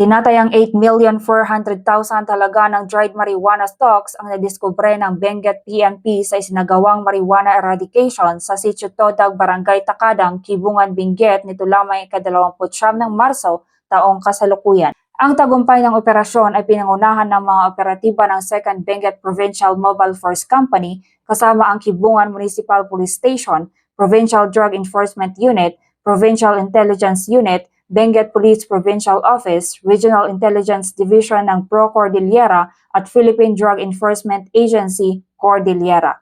Tinatayang 8,400,000 talaga ng dried marijuana stocks ang nadiskubre ng Benguet PNP sa isinagawang marijuana eradication sa Sitio Todag, Barangay Takadang, Kibungan, Benguet nito lamang ika-29 ng Marso taong kasalukuyan. Ang tagumpay ng operasyon ay pinangunahan ng mga operatiba ng 2nd Benguet Provincial Mobile Force Company kasama ang Kibungan Municipal Police Station, Provincial Drug Enforcement Unit, Provincial Intelligence Unit, Benguet Police Provincial Office, Regional Intelligence Division ng Pro Cordillera at Philippine Drug Enforcement Agency, Cordillera.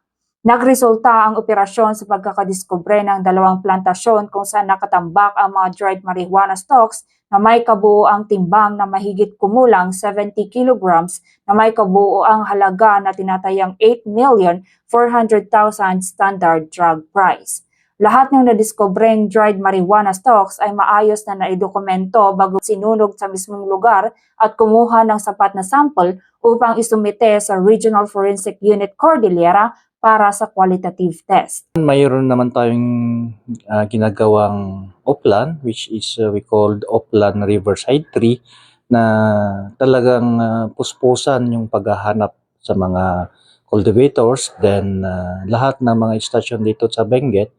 Nagresulta ang operasyon sa pagkakadiskubre ng dalawang plantasyon kung saan nakatambak ang mga dried marijuana stocks na may kabuoang timbang na mahigit kumulang 70 kilograms na may kabuoang halaga na tinatayang 8,400,000 standard drug price. Lahat ng nadiskubreng dried marijuana stocks ay maayos na naidokumento bago sinunog sa mismong lugar at kumuha ng sapat na sample upang isumite sa Regional Forensic Unit Cordillera para sa qualitative test. Mayroon naman tayong ah, ginagawang oplan which is uh, we called oplan riverside tree na talagang ah, puspusan yung paghahanap sa mga cultivators then ah, lahat ng mga istasyon dito sa Benguet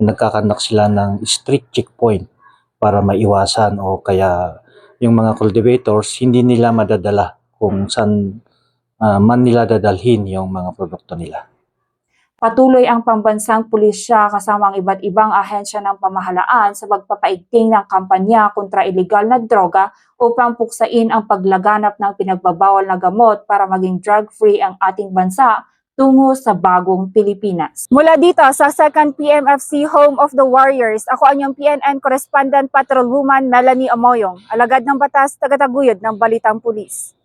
nagkakanak sila ng street checkpoint para maiwasan o kaya yung mga cultivators hindi nila madadala kung saan ah, man nila dadalhin yung mga produkto nila. Patuloy ang pambansang pulisya kasama ang iba't ibang ahensya ng pamahalaan sa pagpapaigting ng kampanya kontra ilegal na droga upang puksain ang paglaganap ng pinagbabawal na gamot para maging drug-free ang ating bansa tungo sa bagong Pilipinas. Mula dito sa 2nd PMFC Home of the Warriors, ako ang iyong PNN Correspondent Patrolwoman Melanie Amoyong, alagad ng batas, tagataguyod ng Balitang Pulis.